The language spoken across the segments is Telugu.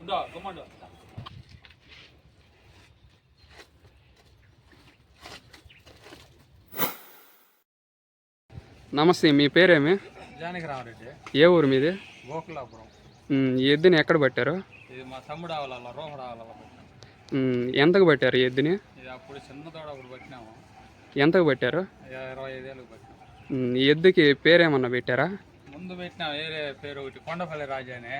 ఉండో గుమ్మండు నమస్తే మీ పేరేమి? జానకి రామరెడ్డి ఏ ఊరు మీది? గోకులాపురం. ఉమ్, ఈ ఎద్దుని ఎక్కడ పట్టారు? ఇది మా తమ్ముడు ఆవాల రోహడ ఆవాల పెట్టినాం. ఉమ్, ఎంతకు పట్టారు ఈ ఎద్దుని? ఇది అప్పుడు చిన్న తోడ ఒకటి పెట్టినాము. ఎంతకు పట్టారు? ఇరవై ఐదేళ్ళకి పెట్టినాం. ఈ ఎద్దుకి పేరేమన్నా పెట్టారా? ముందు పెట్టినాం వేరే పేరు ఒకటి కొండపల్లి రాజా అని.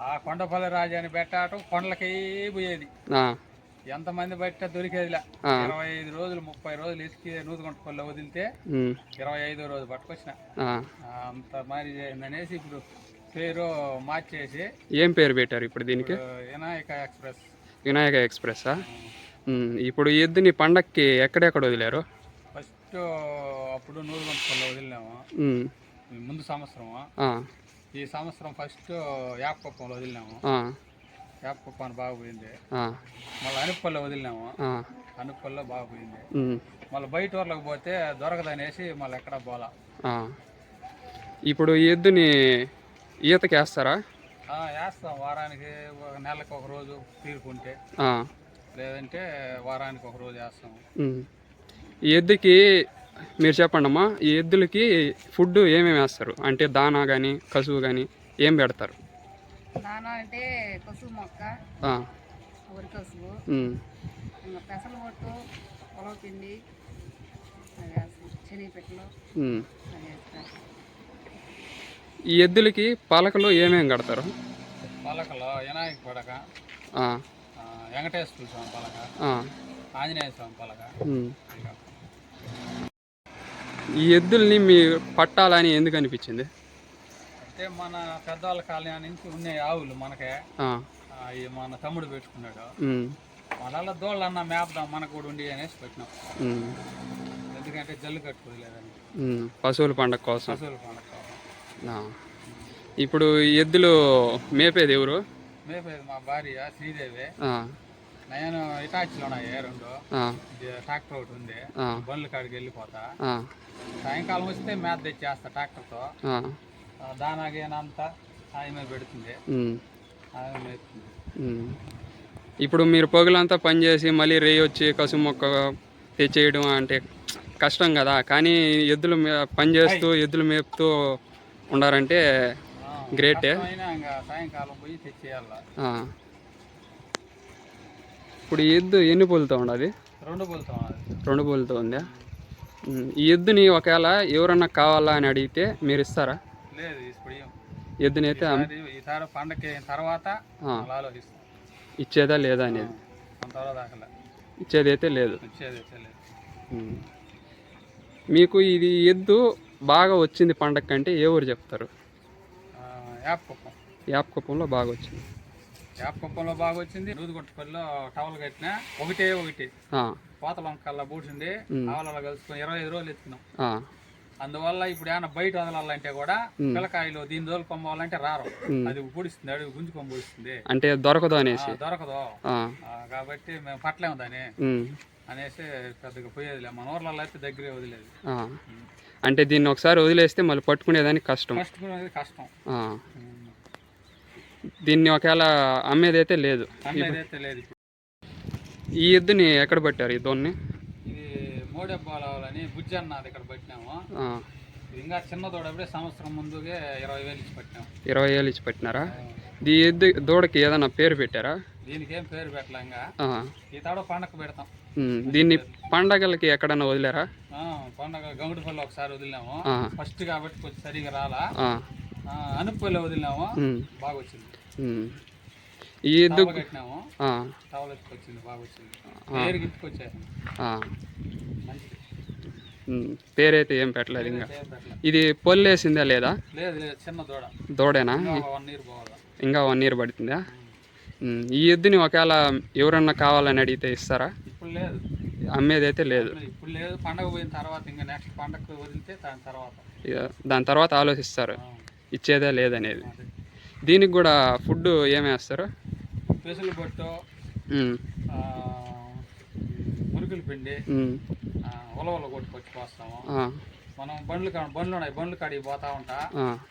ఆ, కొండపల్లి రాజా అని పెట్టాటం కొండలకి పోయేది. ఆ, ఎంతమంది బట్ట దొరికేదిలే. ఇరవై ఐదు రోజులు ముప్పై రోజులు ఇసుకి నూతుకొండపల్లి వదిలితే ఇరవై ఐదో రోజు పట్టుకొచ్చిన. అంత మరి చేసిందనేసి ఇప్పుడు పేరు మార్చేసి ఏం పేరు పెట్టారు ఇప్పుడు దీనికి? వినాయక ఎక్స్ప్రెస్. వినాయక ఎక్స్ప్రెస్సా? ఉమ్, ఇప్పుడు ఈ ఎద్దుని పండక్కి ఎక్కడెక్కడ వదిలారు? ఫస్ట్ అప్పుడు నూతుకొండపల్లి వదిలినాము. ఉమ్, ఈ ముందు సంవత్సరము. ఆ, ఈ సంవత్సరం ఫస్ట్ యాపకొప్పంలో వదిలినాము. యాపకొప్పని బాగా పోయింది. మళ్ళీ అనుప్పల్లో వదిలినాము. అనుప్పల్లో బాగా పోయింది. మళ్ళీ బయట ఊర్లకు పోతే దొరకదనేసి మళ్ళీ ఎక్కడ పోలా. ఇప్పుడు ఈ ఎద్దుని ఈతకి వేస్తారా వేస్తాం. వారానికి ఒక నెలకు ఒక రోజు తీరుకుంటే. లేదంటే వారానికి ఒక రోజు వేస్తాం. ఉమ్. ఈ ఎద్దుకి మీరు చెప్పండి అమ్మా ఈ ఎద్దులకి ఫుడ్ ఏమేమి వేస్తారు? అంటే దానా కానీ కసువు కానీ ఏం పెడతారు? దానా అంటే కసువు మొక్క ఆ, వరి కసువు పెసలు పొట్టు పొలవ పిండి శనగపెట్టలు ఈ ఎద్దులకి పలకలు ఏమేమి కడతారు? పలకలో వినాయక పడక వెంకటేశ్వర స్వామి పలక ఆ, ఆంజనేయ స్వామి పలక ఈ ఎద్దుల్ని మీ పట్టాలని ఎందుకు అనిపించింది? అంటే మన పెద్దవాళ్ళ కాలం నుంచి ఉన్నాయి ఆవులు మనకే. మన తమ్ముడు పెట్టుకున్నాడు. వాళ్ళ దోళ్ళన్న మేపదాం మనకు కూడా ఉండి అనేసి పెట్టినాం. ఎందుకంటే జల్లు కట్టుకోలేదని. పశువుల పండగ కోసం. పశువుల పండుగ ఆ. ఇప్పుడు ఈ ఎద్దులు మేపేది ఎవరు? మేపేది మా భార్య శ్రీదేవి. నేను ఇటాచీలో ఉన్నాయి రెండు. ట్రాక్టర్ ఒకటి ఉంది. బండ్ల కాడికి వెళ్ళిపోతా. సాయంకాలం వస్తే మేత తెచ్చేస్తా ట్రాక్టర్తో దానా గీనంతా ఆమె పెడుతుంది. ఆమె. ఇప్పుడు మీరు పొగలంతా పనిచేసి మళ్ళీ రేయి వచ్చి కసు మొక్క తెచ్చేయడం అంటే కష్టం కదా. కానీ ఎద్దులు మే- పని చేస్తూ ఎద్దులు మేపుతూ ఉండారంటే గ్రేటే. సాయంకాలం పోయి తెచ్చేయాల. ఇప్పుడు ఈ ఎద్దు ఎన్ని పూలతో ఉండదు రెండు పోలుతాం రెండు పూలతో ఉందా? ఈ ఎద్దుని ఒకవేళ ఎవరన్నా కావాలా అని అడిగితే మీరు ఇస్తారా? లేదు ఇప్పుడు ఏం. ఎద్దుని అయితే అమ్- ఈసారి ఈసారి పండగకి అయిన తర్వాత ఆ. మళ్ళీ ఆలోచిస్తాం. ఇచ్చేదా లేదా అనేది? అంతవరకు ఇచ్చేది అయితే లేదు. వచ్చేది వచ్చేది ఉమ్. మీకు ఇది ఎద్దు బాగా వచ్చింది పండగ కంటే ఏ ఊరు చెప్తారు? యాప్ కుప్పం. యాప్ కుప్పంలో బాగా వచ్చింది. యాప్ కుప్పంలో బాగా వచ్చింది నూదుగుంటపల్లిలో టవల్ కట్టిన. ఒకటే ఒకటి. ఆ, పోతలంకల్లా బూడ్చింది ఉమ్. ఆవలలో కలుసుకొని ఇరవై ఐదు రోజులు ఎత్తుకున్నాం అందువల్ల ఇప్పుడు ఏమైనా బయట వదలాలంటే కూడా. పిల్లకాయలు దీని రోజులు కొమ్మాలంటే రారు. అది పొడిస్తుంది. అడుగు గుంజుకొని పొడిస్తుంది. అంటే దొరకదు అనేసి. దొరకదు. కాబట్టి మేము పట్టలేము దాన్ని. అనేసి పెద్దగా పోయేదిలే. మన ఊర్లలో అయితే దగ్గరే వదిలేదు. అంటే దీన్ని ఒకసారి వదిలేస్తే మళ్ళీ పట్టుకునేదానికి కష్టం. ఫస్ట్ అనేది కష్టం. దీన్ని ఒకవేళ అమ్మేదైతే లేదు. అమ్మేదైతే లేదు ఇప్పుడు. ఈ ఎద్దుని ఎక్కడ పట్టారు ఈ దోన్ని ఇది మోడెబ్బాలని బుజ్జి అన్నది ఇక్కడ పెట్టినాము. ఆ, ఇది ఇంకా చిన్న సంవత్సరం ముందుగా ఇరవై వేలు ఇచ్చి పెట్టినాము ఇరవై ఏళ్ళు ఇచ్చి పట్టినారా? ఈ ఎద్దు దూడకి ఏదైనా పేరు పెట్టారా? దీనికి ఏం పేరు పెట్టలే ఇంకా. ఆ, ఈ తాడ పండగ పెడతాం. ఉమ్, దీన్ని పండగలకి ఎక్కడన్నా వదిలేరా? ఆ, పండగ గంగుడిపల్లి ఒకసారి వదిలినాము. ఆ, ఫస్ట్ కాబట్టి కొంచెం సరిగా రాలా. ఆ, ఆ, అనుప్పల్లి వదిలినాము. ఉమ్, బాగా వచ్చింది. ఈ ఎద్దు పేరైతే ఏం పెట్టలేదు ఇంకా. ఇది పొల్లేసిందా లేదా? దూడేనా? ఇంకా వన్ ఇయర్ పడుతుందా? ఈ ఎద్దుని ఒకవేళ ఎవరన్నా కావాలని అడిగితే ఇస్తారా? ఇప్పుడు లేదు. అమ్మేది అయితే లేదు ఇప్పుడు లేదు. పండగ పోయిన తర్వాత ఇంకా నెక్స్ట్ పండగ వదిలితే దాని తర్వాత. ఇక దాని తర్వాత ఆలోచిస్తారు. ఇచ్చేదా లేదనేది. దీనికి కూడా ఫుడ్ ఏమేస్తారు పెసులు బొట్టు ఆ, మురుకుల పిండి ఉలవలు కొట్టుకొచ్చి పోస్తాము. ఆ, మనం బండ్లు బండ్లు ఉన్నాయి బండ్లు కాడికి పోతా ఉంటా.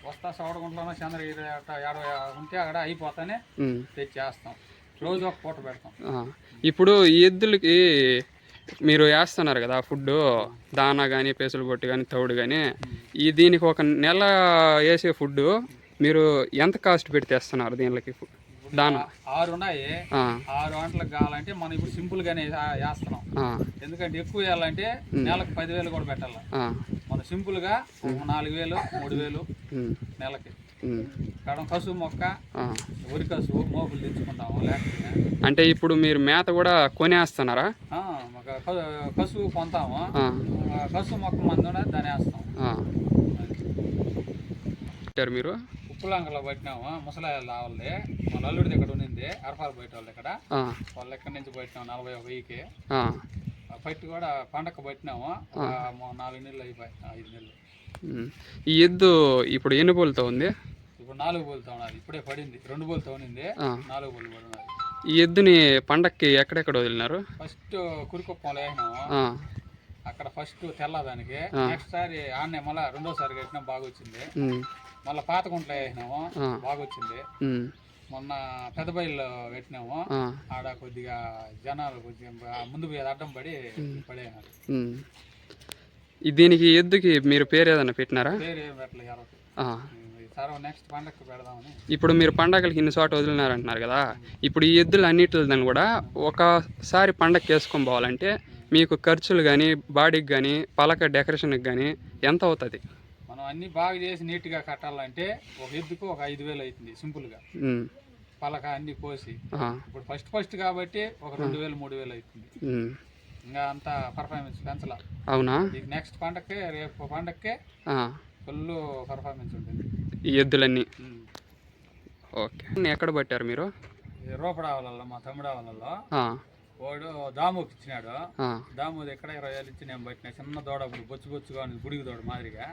వస్తా సవడగుంట్లోనో చంద్రగిరి అట్ట ఏడో ఉంటే అక్కడ అయిపోతానే తెచ్చేస్తాం. రోజు ఒక పూట పెడతాం. ఇప్పుడు ఈ ఎద్దులకి మీరు వేస్తున్నారు కదా ఫుడ్ దానా కానీ పెసలు పొట్టు కానీ తౌడు కానీ ఈ దీనికి ఒక నెల వేసే ఫుడ్ మీరు ఎంత కాస్ట్ పెట్టి తెస్తున్నారు దీనికి దానా? ఆరు ఉన్నాయి. ఆరు గంటలకు కావాలంటే మనం ఇప్పుడు సింపుల్ గానే వేస్తున్నాం ఎందుకంటే ఎక్కువ వేయాలంటే నెలకు పదివేలు కూడా పెట్టాలి. మనం సింపుల్గా నాలుగు వేలు మూడు వేలు నెలకి. కాడం కసువు మొక్క ఆ. ఉరి కసువు మోపులు తెచ్చుకుంటాము లేకపోతే. అంటే ఇప్పుడు మీరు మేత కూడా కొనేస్తున్నారా? ఆ, ఒక క- కసువు పొంతాము ఆ, ఆ కసువు మొక్క మందున దాన్ని వేస్తాం. మీరు? ఉప్పులంకలో పట్టినాము ముసలాయలు రావాలి మన అల్లుడి దగ్గర ఉన్నింది అరఫాలు బయట వాళ్ళ ఆ, వాళ్ళ ఎక్కడి నుంచి పట్టినాము నలభై ఒక వెయ్యికి పట్టి కూడా పండగ పట్టినాము నాలుగు నెలలు అయిపోయి ఐదు నెలలు. ఈ ఎద్దు ఇప్పుడు ఎన్ని పూలతో ఉంది? ఇప్పుడు నాలుగు బోల్తో ఉన్నది ఇప్పుడే పడింది. రెండు బోల్తో ఉన్నింది. నాలుగు బోల్ పడి ఉన్నది. ఈ ఎద్దుని పండక్కి ఎక్కడెక్కడ వదిలినారు? ఫస్ట్ కురుకుప్పంలో వేసినాము. అక్కడ ఫస్ట్ తెల్లదానికి నెక్స్ట్ సారి ఆన్నే మళ్ళీ రెండోసారి కట్టినాం బాగా వచ్చింది మళ్ళీ పాత గుంట్లో వేసినాము. బాగా వచ్చింది మొన్న పెద్ద బయలు పెట్టినాము. ఆడ కొద్దిగా జనాలు కొద్దిగా ముందు అడ్డం పడి. ఈ దీనికి ఎద్దుకి మీరు పేరు ఏదైనా పెట్టినారా? పేరు ఏం పెట్టలేదు ఇప్పుడు మీరు పండగలకి ఇన్ని చోట వదిలినారంటున్నారు కదా. ఇప్పుడు ఈ ఎద్దులు అన్నిటిని కూడా ఒకసారి పండగకి వేసుకొని పోవాలంటే మీకు ఖర్చులు కానీ బాడీకి కానీ పలక డెకరేషన్కి కానీ ఎంత అవుతుంది? మనం అన్ని బాగా చేసి నీట్గా కట్టాలంటే ఒక ఎద్దుకు ఒక ఐదు వేలు అవుతుంది సింపుల్గా పలక అన్ని కోసి. ఇప్పుడు ఫస్ట్ ఫస్ట్ కాబట్టి ఒక రెండు వేలు మూడు వేలు అవుతుంది. ఇంకా అంత పర్ఫార్మెన్స్ పెంచలా. అవునా? నెక్స్ట్ పండగకే రేపు పండగకే ఆ, ఫుల్ పర్ఫార్మెన్స్ ఉంటుంది. ఈ ఎద్దులన్నీ. ఓకే. ఎక్కడ పట్టారు మీరు? రూపడావలలో మా తమ్ముడావలలో వాడు దాముకి ఇచ్చినాడు. దాము దగ్గర ఇరవై వేలు ఇచ్చి నేను పట్టిన. చిన్న దూడ బొచ్చు బొచ్చుగా ఉంది బుడిగి దూడ మాదిరిగా.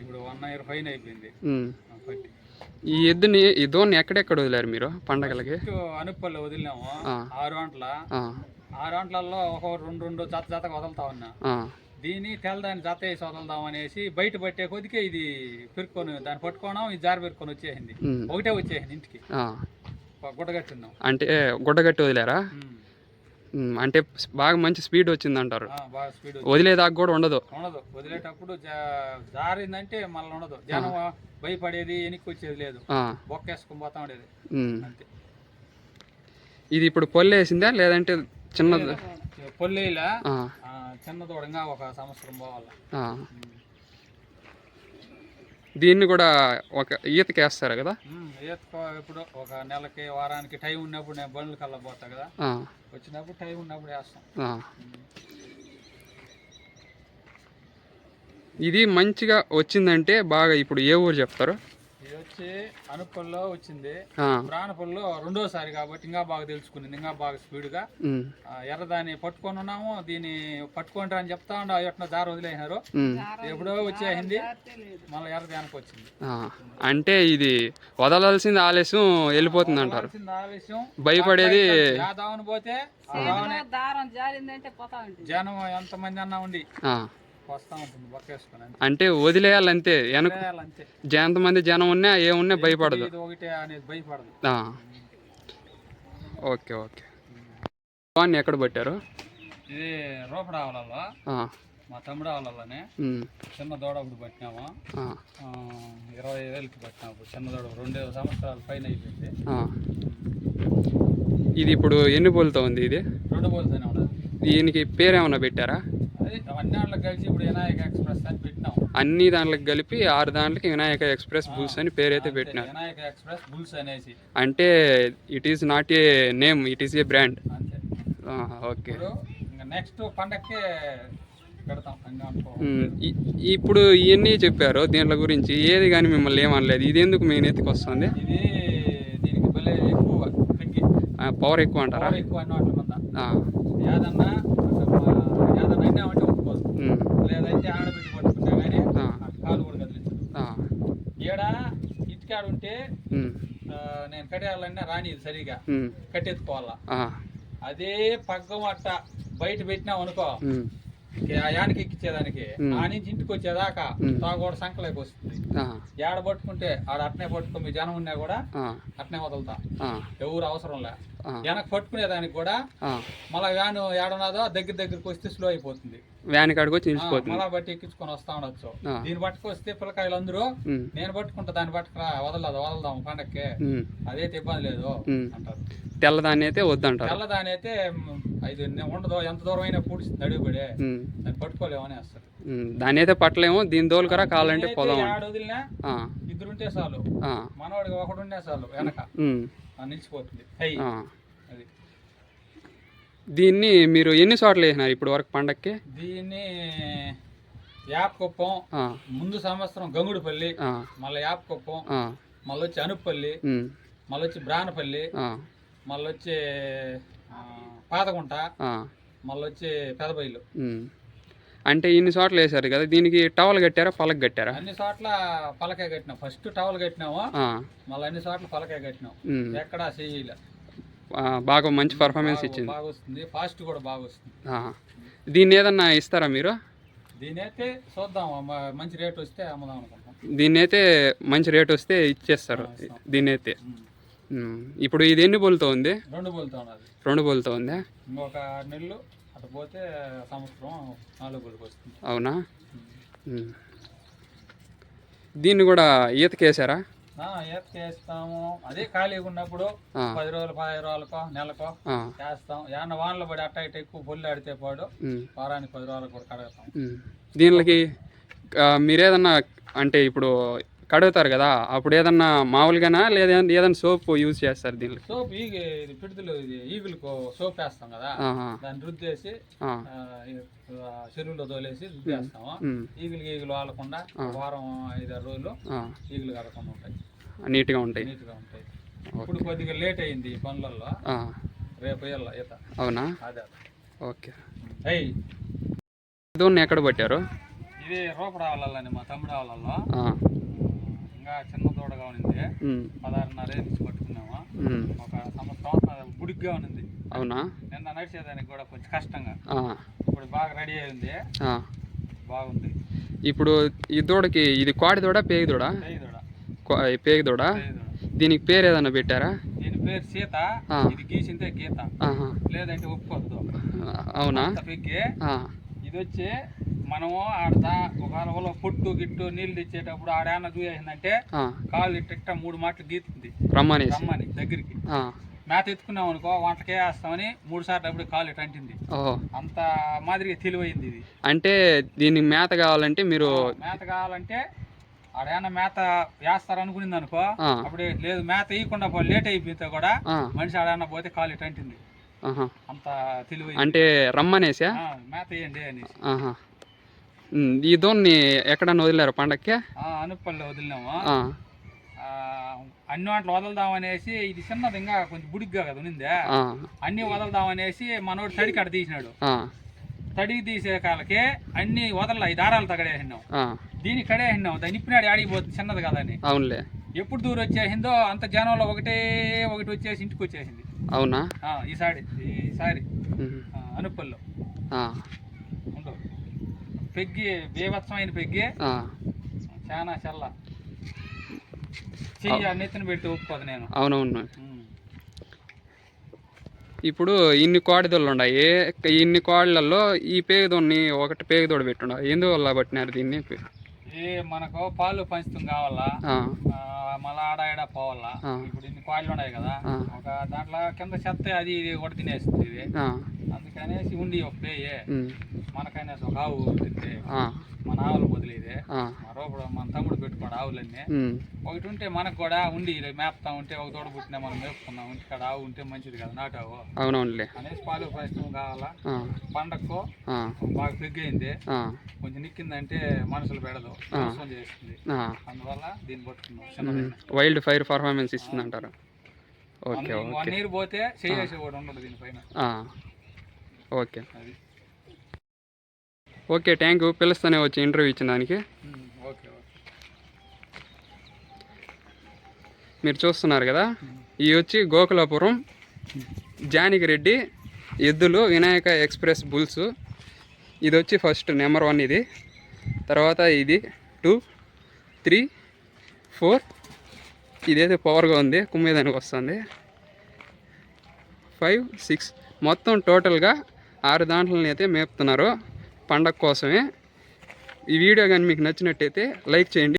ఇప్పుడు వన్ ఇయర్ అయిపోయింది. పట్టి. ఈ ఎద్దుని ఈ దోన్ని ఎక్కడెక్కడ వదిలారు మీరు పండగలకి? ఫస్ట్ అనుప్పల్లో వదిలినాము. ఆరు గంటల ఆరు గంటలలో ఒక రెండు రెండు జత జతగా వదులుతా ఉన్నా. ఆ, దీన్ని తెల్లదాన్ని జత వేసి వదులుదాం అనేసి బయట పట్టే కొద్దికే ఇది పెరుక్కొని దాన్ని పట్టుకోవడం ఇది జారి పెరుక్కొని వచ్చేసింది. ఒకటే వచ్చేసింది ఇంటికి. గుడ్డగట్టున్నాం అంటే గుడ్డగట్టి వదిలారా? అంటే బాగా మంచి స్పీడ్ వచ్చింది అంటారు బాగా స్పీడ్ వదిలేదాకా కూడా ఉండదు. ఉండదు. వదిలేటప్పుడు జారిందంటే మళ్ళీ ఉండదు. జనం భయపడేది వెనక్కి వచ్చేది లేదు బొక్కేసుకొని పోతా ఉండేది. ఇది ఇప్పుడు పొల్లు వేసిందా లేదంటే చిన్నది? పొల్లేలా చిన్న దూడంగా ఒక సంవత్సరం పోవాలి. దీన్ని కూడా ఒక ఈతకి వేస్తారు కదా ఈతకో ఇప్పుడు ఒక నెలకి వారానికి టైం ఉన్నప్పుడు నేను బండ్లు కల్లా పోతా కదా వచ్చినప్పుడు టైం ఉన్నప్పుడు వేస్తాం. ఇది మంచిగా వచ్చిందంటే బాగా ఇప్పుడు ఏ ఊరు చెప్తారు? వచ్చి అనుపల్లో వచ్చింది. ఆ, ప్రాణపల్లో రెండోసారి కాబట్టి ఇంకా బాగా తెలుసుకునింది ఇంకా బాగా స్పీడ్గా. ఉమ్, ఎర్రదాన్ని పట్టుకొని ఉన్నాము దీన్ని పట్టుకుంటారు అని చెప్తా ఉండే ఎట్లా దారి వదిలేసినారు. ఎప్పుడో వచ్చేసింది మళ్ళీ ఎర్రదానికి వచ్చింది. ఆ, అంటే ఇది వదలాల్సింది ఆలస్యం వెళ్ళిపోతుంది అంటారు భయపడేది దావని పోతే జనం ఎంతమంది అన్నా ఉండి. అంటే వదిలేయాలంతే వెనక ఎంతమంది జనం ఉన్నా ఏమున్నా భయపడదు. ఒకటే. Okay okay. వాడిని ఎక్కడ పెట్టారు? ఇది ఆ, మా తమ్ముడు ఉమ్, చిన్న దూడ ఇప్పుడు పట్టినాము. ఇరవై వేలకి పట్టినాము. చిన్న దూడ రెండు సంవత్సరాల పైన అయిపోయింది. ఇది ఇప్పుడు ఎన్ని పూలతో ఉంది ఇది? రెండు పోలుతూనే ఉన్నది దీనికి పేరేమన్నా పెట్టారా? అన్ని దాంట్లోకి కలిపి ఆరు దాంట్లకి వినాయక ఎక్స్ప్రెస్ బుల్స్ అని పేరైతే పెట్టినారు. వినాయక ఎక్స్ప్రెస్ బుల్స్ అనేసి. అంటే it is not a name it is a brand okay. Next పండక్కే ఇప్పుడు ఇవన్నీ చెప్పారు దీంట్లో గురించి. ఏది కానీ మిమ్మల్ని ఏమనలేదు ఇది ఎందుకు మీ నెత్తికి వస్తుంది? ఇది దీనికి భలే ఎక్కువ పెక్కి పవర్ ఎక్కువ అంటారా? ఎక్కువ ఏదన్నా ఉమ్, లేదంటే ఆడబిడ్డ పట్టుకున్నా కానీ ఆ. అటు కాలు కూడా కదిలించదు. ఈడ ఇటుకాడు ఉంటే నేను కట్టేయాలన్నా రాని సరిగా. కట్టెత్తుకోవాలా? అదే పగ్గం అట్ట బయట పెట్టినాం అనుకో యానికి ఎక్కించేదానికి. ఆ నుంచి ఇంటికి వచ్చేదాకా. తాగోడ సంకలేకి వస్తుంది. ఏడ పట్టుకుంటే ఆడ అట్నే పట్టుకో మీ జనం ఉన్నా కూడా అట్నే వదులుతా. ఎవరు అవసరం లే. ఆ, వెనక పట్టుకునేదానికి కూడా. మళ్ళా వ్యాను ఏడన్నదో దగ్గర దగ్గరికి వస్తే స్లో అయిపోతుంది. వ్యాన్ కాడికి వచ్చి నిలిచిపోతుంది. మళ్ళా బట్టి ఎక్కించుకొని వస్తా ఉండొచ్చు. దీన్ని పట్టుకు వస్తే పిల్లకాయలు అందరూ నేను పట్టుకుంటా దాన్ని పట్టుకురా వదలదు వదలదాం పండక్కి. అదైతే ఇబ్బంది లేదు. అంటారు. తెల్లదాన్ని అయితే వద్దంటారు తెల్లదాని అయితే నే- ఉండదు ఎంత దూరం అయినా పూడిస్తుంది ఉమ్, దాన్ని పట్టుకోలేమని వేస్తారు ఉమ్. దాన్ని అయితే పట్టలేము దీని దోలుకరా కావాలంటే పోదాం వదిలినా ఆ, ఇద్దరుంటే చాలు. మనవాడికి ఒకడుంటే చాలు వెనక. నిలిచిపోతుంది. దీన్ని మీరు ఎన్ని చోట్ల వేసినారు ఇప్పుడు వరకు పండక్కి? దీన్ని యాప్కుప్పం ముందు సంవత్సరం గంగుడిపల్లి మళ్ళీ యాప్కుప్పం మళ్ళీ వచ్చి అనుపల్లి మళ్ళీ వచ్చి బ్రానపల్లి మళ్ళీ వచ్చి పాతగుంట మళ్ళీ వచ్చి పెదబైలు. అంటే ఇన్ని చోట్ల వేశారు కదా దీనికి టవల్ కట్టారా పలక కట్టారా? అన్ని చోట్ల పలకే కట్టినాం. ఫస్ట్ టవల్ కట్టినాము ఆ, మళ్ళీ అన్ని చోట్ల పలకే కట్టినాం. ఎక్కడా చెయ్యలే ఆ, బాగా మంచి పర్ఫార్మెన్స్ ఇచ్చింది. బాగా వస్తుంది ఫాస్ట్ కూడా బాగా వస్తుంది. దీన్ని ఏదన్నా ఇస్తారా మీరు? దీని అయితే చూద్దాం మంచి రేట్ వస్తే అమ్ముదాం అనుకుంటాం దీన్ని అయితే మంచి రేట్ వస్తే ఇచ్చేస్తారు దీన్ని అయితే. ఇప్పుడు ఇది ఎన్ని బోల్తో ఉంది? రెండు బోల్తా ఉన్నది రెండు బోల్తో ఉందా? ఇంకొక ఆరు నెలలు అటు పోతే సంవత్సరం నాలుగు బోల్కి వస్తుంది. అవునా. దీన్ని కూడా ఈతకేసారా? చేస్తాము. అదే ఖాళీగా ఉన్నప్పుడు పది రోజులు పదిహేను రోజులకో నెలకో చేస్తాం. ఏమన్నా వానలు పడి అట్ట ఇటు ఎక్కువ పొల్లు ఆడితే పాడు వారానికి పది రోజులకు కూడా కడగతాం. దీనికి మీరేదన్నా అంటే ఇప్పుడు కడుగుతారు కదా అప్పుడు ఏదన్నా మామూలుగానా? లేదా ఏదైనా సోప్ యూజ్ చేస్తారు దీనికి సోప్ ఇది ఈగులకు సోప్ వేస్తాం కదా దాన్ని రుద్దేసి చెరువులో తోలేసి రుద్దేస్తాము. ఈగులు ఈగులు వాడకుండా వారం ఐదారు రోజులు ఈగులు కడకుండా ఉంటాయి. నీట్గా ఉంటాయి. నీట్గా ఉంటాయి. ఇప్పుడు కొద్దిగా లేట్ అయింది ఈ పనులలో రేపు వేయాల ఈత. అవునా? అదే ఓకే. అయ్యి ఎక్కడ పట్టారు? ఇది రూపడ వాళ్ళని మా తమ్ముడు వాళ్ళలో ఆ, ఇంకా చిన్న దూడగా ఉన్నింది. పదహారున్నర నుంచి పట్టుకున్నాము. ఒక సంవత్సరం బుడిగ్గా ఉన్నింది. అవునా? నిన్న నడిచేదానికి కూడా కొంచెం కష్టంగా. ఇప్పుడు బాగా రెడీ అయింది. బాగుంది. ఇప్పుడు ఈ దూడకి ఇది కోడి దూడ పేగి దూడ? పేగి దూడ. దీనికి పేరు ఏదన్నా పెట్టారా? దీని పేరు సీత. ఇది గీసిందే గీత. లేదంటే ఒప్పుకోద్దు అవునా? పెగ్గి. ఇది వచ్చి మనము ఆడతా ఒకవేళ వాళ్ళ పుట్టు గిట్టు నీళ్ళు తెచ్చేటప్పుడు ఆడేమన్నా ఆ, కాళ్ళు ఇట్ట మూడు మాటలు గీతుంది. రమ్మనేసి రమ్మని దగ్గరికి. మేత ఎత్తుకున్నాం అనుకో వంటకే వేస్తామని మూడు సార్లు అప్పుడు కాళ్ళు ఇటు అంటింది. అంత మాదిరిగా తెలివైంది ఇది. అంటే దీనికి మేత కావాలంటే మీరు మేత కావాలంటే ఆడేమన్నా మేత వేస్తారు అనుకునింది అనుకో. అప్పుడు లేదు మేత ఇవ్వకుండా పో- లేట్ అయిపోతే కూడా మనిషి ఆడన్నా పోతే కాలు ఇటు అంటింది. అంత తెలివైంది. అంటే రమ్మనేసా? మేత వేయండి అనేసి. ఈ దోన్ని ఎక్కడన్నా వదిలేరు పండక్కి? ఆ, అనుప్పల్లో వదిలినాము. అన్ని వాటిలో వదలదాం అనేసి ఇది చిన్నది ఇంకా కొంచెం బుడిగ్గా కదా ఉన్నిందే. అన్ని వదలదాం అనేసి మనోడు తడి కడ తీసినాడు. తడికి తీసే కాలకి అన్ని వదల ఈ దారాలు తగడేసినాం దీనికి కడేసినాం. దాన్ని ఇప్పినాడు ఆడిపోతుంది చిన్నది కదా అని అవునులే. ఎప్పుడు దూరం వచ్చేసిందో అంత జనంలో ఒకటే ఒకటి వచ్చేసి ఇంటికి వచ్చేసింది. అవునా? ఆ, ఈసారి ఈసారి. ఉమ్, ఆ, అనుప్పల్లో ఆ, ఉండు పెగ్గి బీభత్సమైన పెగ్గి. చాలా చల్ల. చెయ్యి నెత్తిన పెట్టి ఒప్పుకోదు నేను. అవునవును. ఇప్పుడు ఇన్ని కోడిదొళ్ళు ఉన్నాయి. ఇన్ని కోళ్ళల్లో ఈ పేగుదోన్ని ఒకటి పేగుదోడు పెట్టున్నారు ఎందువల్ల పట్టినారు దీన్ని? ఏ మనకు పాలు పంచుతం కావాలా? మళ్ళా ఆడ ఈడ పోవాలా. ఇప్పుడు ఇన్ని కాళ్ళు ఉన్నాయి కదా. ఒక దాంట్లో కింద చెత్త అది ఇది ఒకటి తినేస్తుంది ఇది. అందుకనేసి ఉండి ఒక పేయి. మనకనేసి ఒక ఆవు ఉంటుంది మన ఆవులు వదిలేది ఆ, మా రూపడు మన తమ్ముడు పెట్టుకోడు ఆవులన్నీ. ఒకటి ఉంటే మనకు కూడా ఉండి మేపుతా ఉంటే ఒక తోడ పుట్టినా మనం మేపుకుందాం. ఇంటికాడ ఆవు ఉంటే మంచిది కదా నాటావు. అవునవునులే. అనేసి పాలు పంచడం కావాలా? పండక్కో బాగా పెగ్గైంది కొంచెం నిక్కిందంటే మనసులు పెడదు. చేస్తుంది. అందువల్ల దీన్ని పట్టుకున్నాం వైల్డ్ ఫైర్ పర్ఫార్మెన్స్ ఇస్తుంది అంటారు ఓకే. ఓకే నీరు పోతే చేసి కూడా ఉండదు దీనిపైన ఆ, ఓకే. ఓకే థ్యాంక్ యూ పిలుస్తూనే వచ్చి ఇంటర్వ్యూ ఇచ్చిన దానికి. మీరు చూస్తున్నారు కదా? ఇవి వచ్చి గోకులాపురం జానకిరెడ్డి ఎద్దులు వినాయక ఎక్స్ప్రెస్ బుల్స్. ఇది వచ్చి ఫస్ట్ నెంబర్ వన్ ఇది. తర్వాత ఇది టూ త్రీ ఫోర్ ఇదైతే పవర్గా ఉంది కుమ్మేదానికి వస్తుంది. ఫైవ్ సిక్స్ మొత్తం టోటల్గా ఆరు దాంట్లని అయితే మేపుతున్నారు పండగ కోసమే. ఈ వీడియో కానీ మీకు నచ్చినట్టయితే లైక్ చేయండి.